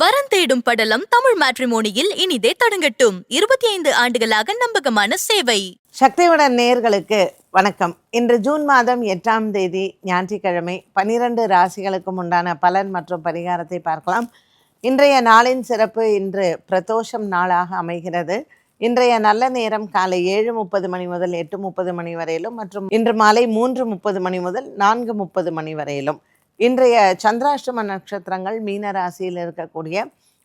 வரன் தேடும் படலம் தமிழ் மேட்ரிமோனியில் இனிதே தொடங்கட்டும். இருபத்தி ஐந்து ஆண்டுகளாக நம்பகமான சேவை. சக்தியுடன் நேர்களுக்கு வணக்கம். இன்று ஜூன் மாதம் எட்டாம் தேதி ஞாயிற்றுக்கிழமை பனிரெண்டு ராசிகளுக்கும் உண்டான பலன் மற்றும் பரிகாரத்தை பார்க்கலாம். இன்றைய நாளின் சிறப்பு இன்று பிரதோஷம் நாளாக அமைகிறது. இன்றைய நல்ல நேரம் காலை ஏழு முப்பது மணி முதல் எட்டு முப்பது மணி வரையிலும் மற்றும் இன்று மாலை மூன்று முப்பது மணி முதல் நான்கு முப்பது மணி வரையிலும். இன்றைய சந்திராஷ்டம நட்சத்திரங்கள் மீன ராசியில் இருக்கக்கூடிய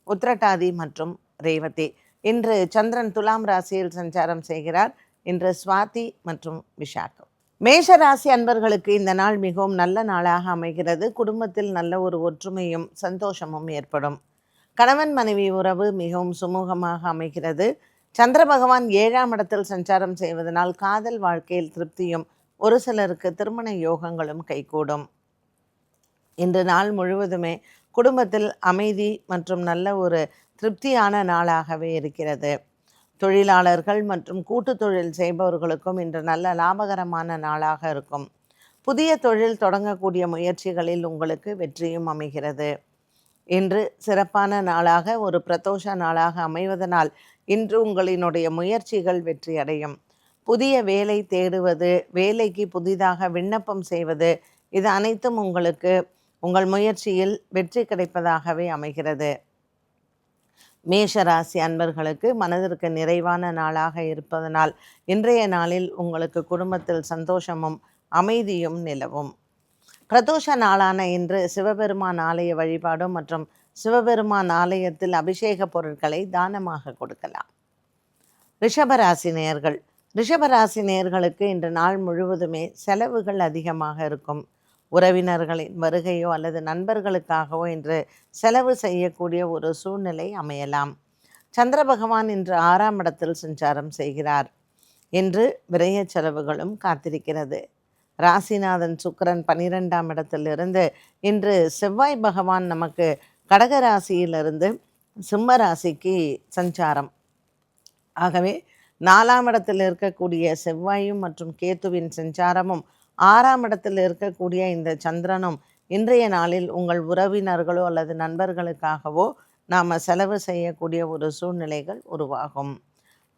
உத்திரட்டாதி மற்றும் ரேவதி. இன்று சந்திரன் துலாம் ராசியில் சஞ்சாரம் செய்கிறார். இன்று சுவாதி மற்றும் விஷாகம் மேஷ ராசி அன்பர்களுக்கு இந்த நாள் மிகவும் நல்ல நாளாக அமைகிறது. குடும்பத்தில் நல்ல ஒரு ஒற்றுமையும் சந்தோஷமும் ஏற்படும். கணவன் மனைவி உறவு மிகவும் சுமூகமாக அமைகிறது. சந்திர பகவான் ஏழாம் இடத்தில் சஞ்சாரம் செய்வதனால் காதல் வாழ்க்கையில் திருப்தியும் ஒரு சிலருக்கு திருமண யோகங்களும் கைகூடும். இன்று நாள் முழுவதுமே குடும்பத்தில் அமைதி மற்றும் நல்ல ஒரு திருப்தியான நாளாகவே இருக்கிறது. தொழிலாளர்கள் மற்றும் கூட்டு தொழில் செய்பவர்களுக்கும் இன்று நல்ல லாபகரமான நாளாக இருக்கும். புதிய தொழில் தொடங்கக்கூடிய முயற்சிகளில் உங்களுக்கு வெற்றியும் அமைகிறது. இன்று சிறப்பான நாளாக ஒரு பிரதோஷ நாளாக அமைவதனால் இன்று உங்களினுடைய முயற்சிகள் வெற்றியடையும். புதிய வேலை தேடுவது வேலைக்கு புதிதாக விண்ணப்பம் செய்வது இது அனைத்தும் உங்களுக்கு உங்கள் முயற்சியில் வெற்றி கிடைப்பதாகவே அமைகிறது. மேஷராசி அன்பர்களுக்கு மனதிற்கு நிறைவான நாளாக இருப்பதனால் இன்றைய நாளில் உங்களுக்கு குடும்பத்தில் சந்தோஷமும் அமைதியும் நிலவும். பிரதோஷ நாளான இன்று சிவபெருமான் ஆலய வழிபாடும் மற்றும் சிவபெருமான் ஆலயத்தில் அபிஷேக பொருட்களை தானமாக கொடுக்கலாம். ரிஷபராசி நேயர்கள் ரிஷபராசி நேர்களுக்கு இன்று நாள் முழுவதுமே செலவுகள் அதிகமாக இருக்கும். உறவினர்களின் வருகையோ அல்லது நண்பர்களுக்காகவோ இன்று செலவு செய்யக்கூடிய ஒரு சூழ்நிலை அமையலாம். சந்திர பகவான் இன்று ஆறாம் இடத்தில் சஞ்சாரம் செய்கிறார். இன்று விரைய செலவுகளும் காத்திருக்கிறது. ராசிநாதன் சுக்கரன் பனிரெண்டாம் இடத்திலிருந்து இன்று செவ்வாய் பகவான் நமக்கு கடக ராசியிலிருந்து சிம்ம ராசிக்கு சஞ்சாரம். ஆகவே நாலாம் இடத்தில் இருக்கக்கூடிய செவ்வாயும் மற்றும் கேத்துவின் சஞ்சாரமும் ஆறாம் இடத்தில் இருக்கக்கூடிய இந்த சந்திரனும் இன்றைய நாளில் உங்கள் உறவினர்களோ அல்லது நண்பர்களுக்காகவோ நாம் செலவு செய்யக்கூடிய ஒரு சூழ்நிலைகள் உருவாகும்.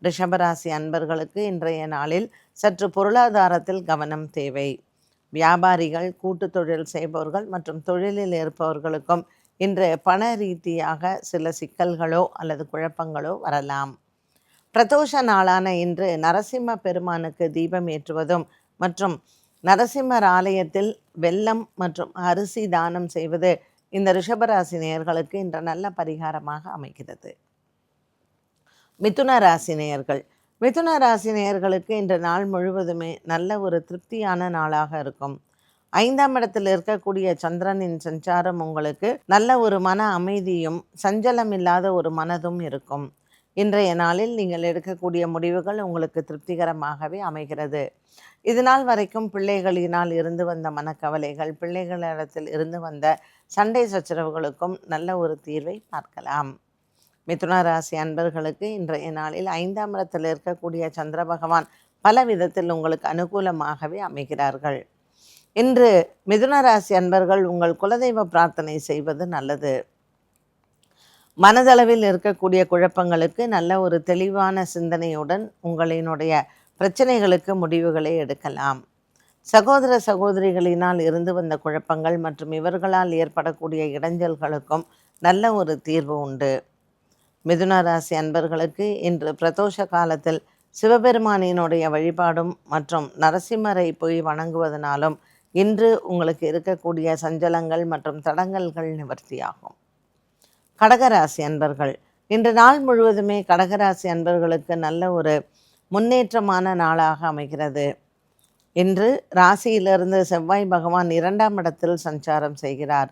ரிஷபராசி அன்பர்களுக்கு இன்றைய நாளில் சற்று பொருளாதாரத்தில் கவனம் தேவை. வியாபாரிகள் கூட்டு தொழில் செய்பவர்கள் மற்றும் தொழிலில் இருப்பவர்களுக்கும் இன்று பண ரீதியாக சில சிக்கல்களோ அல்லது குழப்பங்களோ வரலாம். பிரதோஷ நாளான இன்று நரசிம்ம பெருமானுக்கு தீபம் ஏற்றுவதும் மற்றும் நரசிம்மர் ஆலயத்தில் வெல்லம் மற்றும் அரிசி தானம் செய்வது இந்த ரிஷபராசி நேயர்களுக்கு இன்று நல்ல பரிகாரமாக அமைகிறது. மிதுன ராசி நேயர்கள். மிதுன ராசி நேயர்களுக்கு இன்று நாள் முழுவதுமே நல்ல ஒரு திருப்தியான நாளாக இருக்கும். ஐந்தாம் இடத்தில் இருக்கக்கூடிய சந்திரனின் சஞ்சாரம் உங்களுக்கு நல்ல ஒரு மன அமைதியும் சஞ்சலம் இல்லாத ஒரு மனதும் இருக்கும். இன்றைய நாளில் நீங்கள் எடுக்கக்கூடிய முடிவுகள் உங்களுக்கு திருப்திகரமாகவே அமைகிறது. இதனால் வரைக்கும் பிள்ளைகளினால் இருந்து வந்த மனக்கவலைகள் பிள்ளைகளிடத்தில் இருந்து வந்த சண்டை சச்சரவுகளுக்கும் நல்ல ஒரு தீர்வை பார்க்கலாம். மிதுன ராசி அன்பர்களுக்கு இன்றைய நாளில் ஐந்தாம் இடத்தில் இருக்கக்கூடிய சந்திர பகவான் பல விதத்தில் உங்களுக்கு அனுகூலமாகவே அமைகிறார்கள். இன்று மிதுன ராசி அன்பர்கள் உங்கள் குலதெய்வ பிரார்த்தனை செய்வது நல்லது. மனதளவில் இருக்கக்கூடிய குழப்பங்களுக்கு நல்ல ஒரு தெளிவான சிந்தனையுடன் உங்களினுடைய பிரச்சனைகளுக்கு முடிவுகளை எடுக்கலாம். சகோதர சகோதரிகளினால் இருந்து வந்த குழப்பங்கள் மற்றும் இவர்களால் ஏற்படக்கூடிய இடைஞ்சல்களுக்கும் நல்ல ஒரு தீர்வு உண்டு. மிதுன ராசி அன்பர்களுக்கு இன்று பிரதோஷ காலத்தில் சிவபெருமானினுடைய வழிபாடும் மற்றும் நரசிம்மரை போய் வணங்குவதனாலும் இன்று உங்களுக்கு இருக்கக்கூடிய சஞ்சலங்கள் மற்றும் தடங்கல்கள் நிவர்த்தியாகும். கடகராசி அன்பர்கள். இன்று நாள் முழுவதுமே கடகராசி அன்பர்களுக்கு நல்ல ஒரு முன்னேற்றமான நாளாக அமைகிறது. இன்று ராசியிலிருந்து செவ்வாய் பகவான் இரண்டாம் இடத்தில் சஞ்சாரம் செய்கிறார்.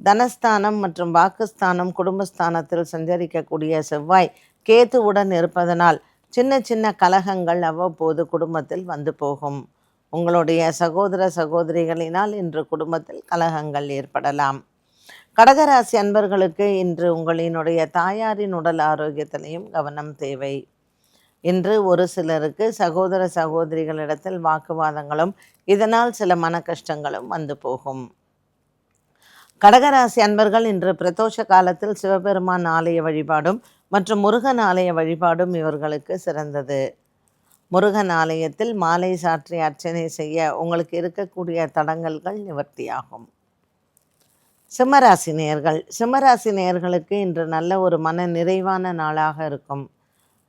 தனஸ்தானம் மற்றும் வாக்குஸ்தானம் குடும்பஸ்தானத்தில் சஞ்சரிக்கக்கூடிய செவ்வாய் கேத்துவுடன் இருப்பதனால் சின்ன சின்ன கலகங்கள் அவ்வப்போது குடும்பத்தில் வந்து போகும். உங்களுடைய சகோதர சகோதரிகளினால் இன்று குடும்பத்தில் கலகங்கள் ஏற்படலாம். கடகராசி அன்பர்களுக்கு இன்று உங்களினுடைய தாயாரின் உடல் ஆரோக்கியத்திலையும் கவனம் தேவை. இன்று ஒரு சிலருக்கு சகோதர சகோதரிகளிடத்தில் வாக்குவாதங்களும் இதனால் சில மன கஷ்டங்களும் வந்து போகும். கடகராசி அன்பர்கள் இன்று பிரதோஷ காலத்தில் சிவபெருமான் ஆலய வழிபாடும் மற்றும் முருகன் ஆலய வழிபாடும் இவர்களுக்கு சிறந்தது. முருகன் ஆலயத்தில் மாலை சாற்றி அர்ச்சனை செய்ய உங்களுக்கு இருக்கக்கூடிய தடங்கல்கள் நிவர்த்தியாகும். சிம்மராசி நேயர்கள். சிம்மராசி நேயர்களுக்கு இன்று நல்ல ஒரு மன நிறைவான நாளாக இருக்கும்.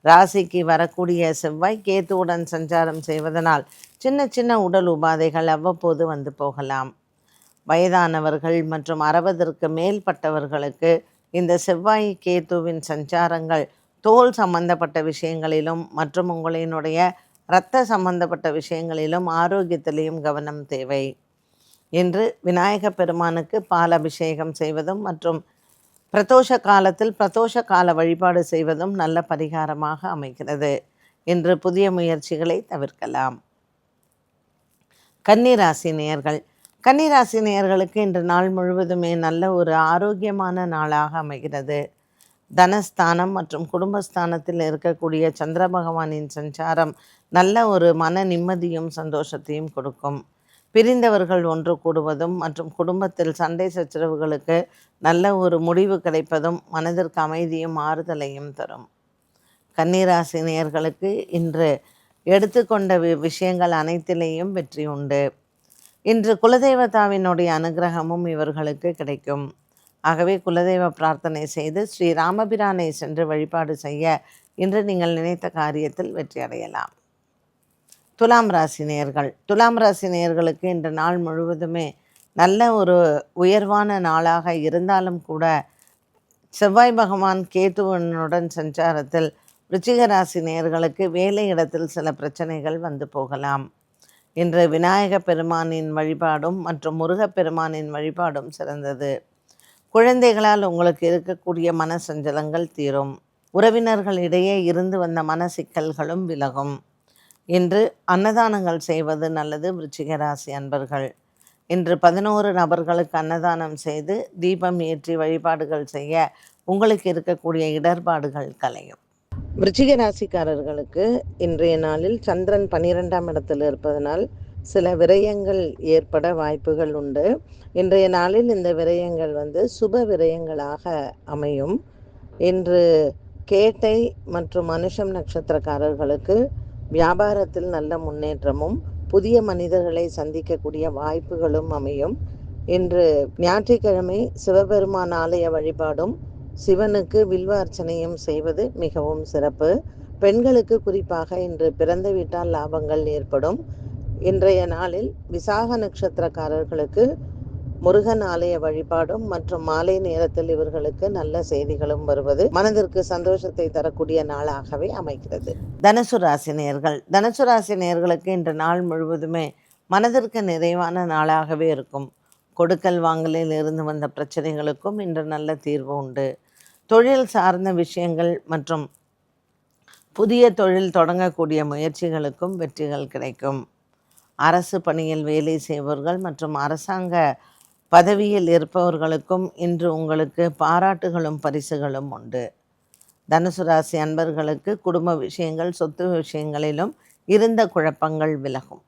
ராசிக்கு வரக்கூடிய செவ்வாய் கேத்துவுடன் சஞ்சாரம் செய்வதனால் சின்ன சின்ன உடல் உபாதைகள் அவ்வப்போது வந்து போகலாம். வயதானவர்கள் மற்றும் அறுபதற்கு மேல்பட்டவர்களுக்கு இந்த செவ்வாய் கேத்துவின் சஞ்சாரங்கள் தோல் சம்பந்தப்பட்ட விஷயங்களிலும் மற்றும் உங்களினுடைய இரத்த சம்பந்தப்பட்ட விஷயங்களிலும் ஆரோக்கியத்திலையும் கவனம் தேவை. இன்று விநாயக பெருமானுக்கு பால் அபிஷேகம் செய்வதும் மற்றும் பிரதோஷ காலத்தில் பிரதோஷ கால வழிபாடு செய்வதும் நல்ல பரிகாரமாக அமைகிறது. என்று புதிய முயற்சிகளை தவிர்க்கலாம். கன்னிராசி நேயர்கள். கன்னிராசி நேயர்களுக்கு இன்று நாள் முழுவதுமே நல்ல ஒரு ஆரோக்கியமான நாளாக அமைகிறது. தனஸ்தானம் மற்றும் குடும்பஸ்தானத்தில் இருக்கக்கூடிய சந்திர பகவானின் சஞ்சாரம் நல்ல ஒரு மன நிம்மதியும் சந்தோஷத்தையும் கொடுக்கும். பிரிந்தவர்கள் ஒன்று கூடுவதும் மற்றும் குடும்பத்தில் சண்டை சச்சரவுகளுக்கு நல்ல ஒரு முடிவு கிடைப்பதும் மனதிற்கு அமைதியும் ஆறுதலையும் தரும். கன்னிராசி இன்று எடுத்துக்கொண்ட வி விஷயங்கள் அனைத்திலேயும் வெற்றி உண்டு. இன்று குலதெய்வத்தாவினுடைய அனுகிரகமும் இவர்களுக்கு கிடைக்கும். ஆகவே குலதெய்வ பிரார்த்தனை செய்து ஸ்ரீ ராமபிரானை சென்று வழிபாடு செய்ய இன்று நீங்கள் நினைத்த காரியத்தில் வெற்றி அடையலாம். துலாம் ராசி நேயர்கள் துலாம் ராசி நேயர்களுக்கு இன்று நாள் முழுவதுமே நல்ல ஒரு உயர்வான நாளாக இருந்தாலும் கூட செவ்வாய் பகவான் கேதுவனுடன் சஞ்சாரத்தில் ருச்சிக ராசி நேயர்களுக்கு வேலை இடத்தில் சில பிரச்சனைகள் வந்து போகலாம். இன்று விநாயக பெருமானின் வழிபாடும் மற்றும் முருகப்பெருமானின் வழிபாடும் சிறந்தது. குழந்தைகளால் உங்களுக்கு இருக்கக்கூடிய மன சஞ்சலங்கள் தீரும். உறவினர்களிடையே இருந்து வந்த மன சிக்கல்களும் விலகும். இன்று அன்னதானங்கள் செய்வது நல்லது விருச்சிக ராசி அன்பர்கள். இன்று பதினோரு நபர்களுக்கு அன்னதானம் செய்து தீபம் ஏற்றி வழிபாடுகள் செய்ய உங்களுக்கு இருக்கக்கூடிய இடர்பாடுகள் கலையும். விருச்சிக ராசிக்காரர்களுக்கு இன்றைய நாளில் சந்திரன் பன்னிரெண்டாம் இடத்தில் இருப்பதனால் சில விரயங்கள் ஏற்பட வாய்ப்புகள் உண்டு. இன்றைய நாளில் இந்த விரயங்கள் வந்து சுப விரயங்களாக அமையும். இன்று கேட்டை மற்றும் மனுஷம் நட்சத்திரக்காரர்களுக்கு வியாபாரத்தில் நல்ல முன்னேற்றமும் புதிய மனிதர்களை சந்திக்கக்கூடிய வாய்ப்புகளும் அமையும். இன்று ஞாயிற்றுக்கிழமை சிவபெருமான் ஆலய வழிபாடும் சிவனுக்கு வில்வ அர்ச்சனையும் செய்வது மிகவும் சிறப்பு. பெண்களுக்கு குறிப்பாக இன்று பிறந்த வீட்டால் லாபங்கள் ஏற்படும். இன்றைய நாளில் விசாக நட்சத்திரக்காரர்களுக்கு முருகன் ஆலய வழிபாடும் மற்றும் மாலை நேரத்தில் இவர்களுக்கு நல்ல செய்திகளும் வருவது மனதிற்கு சந்தோஷத்தை தரக்கூடிய நாளாகவே அமைகிறது. தனுசு ராசி நேர்கள். தனுசு ராசி நேர்களுக்கு இன்று நாள் முழுவதுமே மனதிற்கு நிறைவான நாளாகவே இருக்கும். கொடுக்கல் வாங்கலில் இருந்து வந்த பிரச்சனைகளுக்கும் இன்று நல்ல தீர்வு உண்டு. தொழில் சார்ந்த விஷயங்கள் மற்றும் புதிய தொழில் தொடங்கக்கூடிய முயற்சிகளுக்கும் வெற்றிகள் கிடைக்கும். அரசு பணியில் வேலை செய்பவர்கள் மற்றும் அரசாங்க பதவியில் இருப்பவர்களுக்கும் இன்று உங்களுக்கு பாராட்டுகளும் பரிசுகளும் உண்டு. தனுசு ராசி அன்பர்களுக்கு குடும்ப விஷயங்கள் சொத்து விஷயங்களிலும் இருந்த குழப்பங்கள் விலகும்.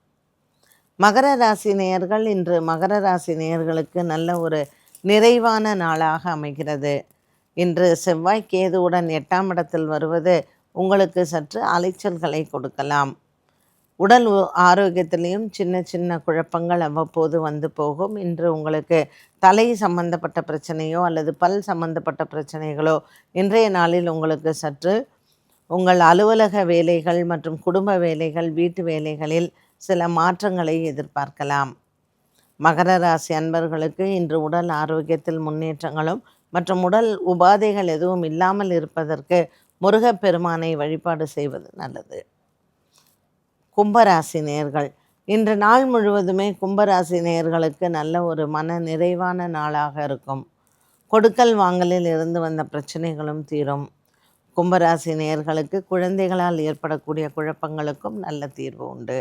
மகர ராசி நேயர்கள் இன்று மகர ராசி நேயர்களுக்கு நல்ல ஒரு நிறைவான நாளாக அமைகிறது. இன்று செவ்வாய் கேதுவுடன் எட்டாம் இடத்தில் வருவது உங்களுக்கு சற்று அலைச்சல்களை கொடுக்கலாம். உடல் உ- ஆரோக்கியத்திலையும் சின்ன சின்ன குழப்பங்கள் அவ்வப்போது வந்து போகும். இன்று உங்களுக்கு தலை சம்பந்தப்பட்ட பிரச்சனையோ அல்லது பல் சம்பந்தப்பட்ட பிரச்சனைகளோ இன்றைய நாளில் உங்களுக்கு சற்று உங்கள் அலுவலக வேலைகள் மற்றும் குடும்ப வேலைகள் வீட்டு வேலைகளில் சில மாற்றங்களை எதிர்பார்க்கலாம். மகர ராசி அன்பர்களுக்கு இன்று உடல் ஆரோக்கியத்தில் முன்னேற்றங்களும் மற்றும் உடல் உபாதைகள் எதுவும் இல்லாமல் இருப்பதற்கு முருகப்பெருமானை வழிபாடு செய்வது நல்லது. கும்பராசி நேயர்கள் இன்று நாள் முழுவதுமே கும்பராசி நேயர்களுக்கு நல்ல ஒரு மன நிறைவான நாளாக இருக்கும். கொடுக்கல் வாங்கலில் இருந்து வந்த பிரச்சனைகளும் தீரும். கும்பராசி நேயர்களுக்கு குழந்தைகளால் ஏற்படக்கூடிய குழப்பங்களுக்கும் நல்ல தீர்வு உண்டு.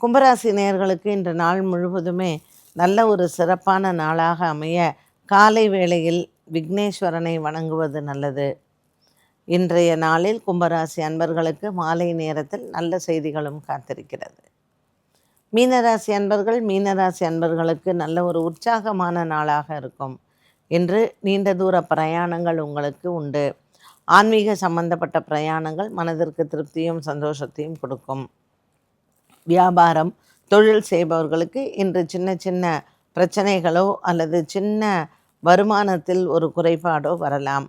கும்பராசி நேயர்களுக்கு இன்று நாள் முழுவதுமே நல்ல ஒரு சிறப்பான நாளாக அமைய காலை வேளையில் விக்னேஸ்வரனை வணங்குவது நல்லது. இன்றைய நாளில் கும்பராசி அன்பர்களுக்கு மாலை நேரத்தில் நல்ல செய்திகளும் காத்திருக்கிறது. மீனராசி அன்பர்கள் மீனராசி அன்பர்களுக்கு நல்ல ஒரு உற்சாகமான நாளாக இருக்கும். இன்று நீண்ட தூர பிரயாணங்கள் உங்களுக்கு உண்டு. ஆன்மீக சம்பந்தப்பட்ட பிரயாணங்கள் மனதிற்கு திருப்தியும் சந்தோஷத்தையும் கொடுக்கும். வியாபாரம் தொழில் செய்பவர்களுக்கு இன்று சின்ன சின்ன பிரச்சனைகளோ அல்லது சின்ன வருமானத்தில் ஒரு குறைபாடோ வரலாம்.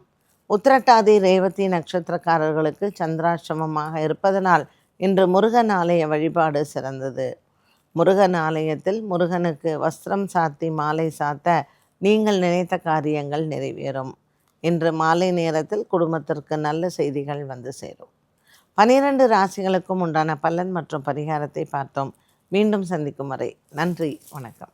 உத்திரட்டாதி ரேவதி நட்சத்திரக்காரர்களுக்கு சந்திராசிரமமாக இருப்பதனால் இன்று முருகன் ஆலய வழிபாடு சிறந்தது. முருகன் ஆலயத்தில் முருகனுக்கு வஸ்திரம் சாத்தி மாலை சாத்த நீங்கள் நினைத்த காரியங்கள் நிறைவேறும். இன்று மாலை நேரத்தில் குடும்பத்திற்கு நல்ல செய்திகள் வந்து சேரும். பனிரெண்டு ராசிகளுக்கும் உண்டான பலன் மற்றும் பரிகாரத்தை பார்த்தோம். மீண்டும் சந்திக்கும் வரை நன்றி வணக்கம்.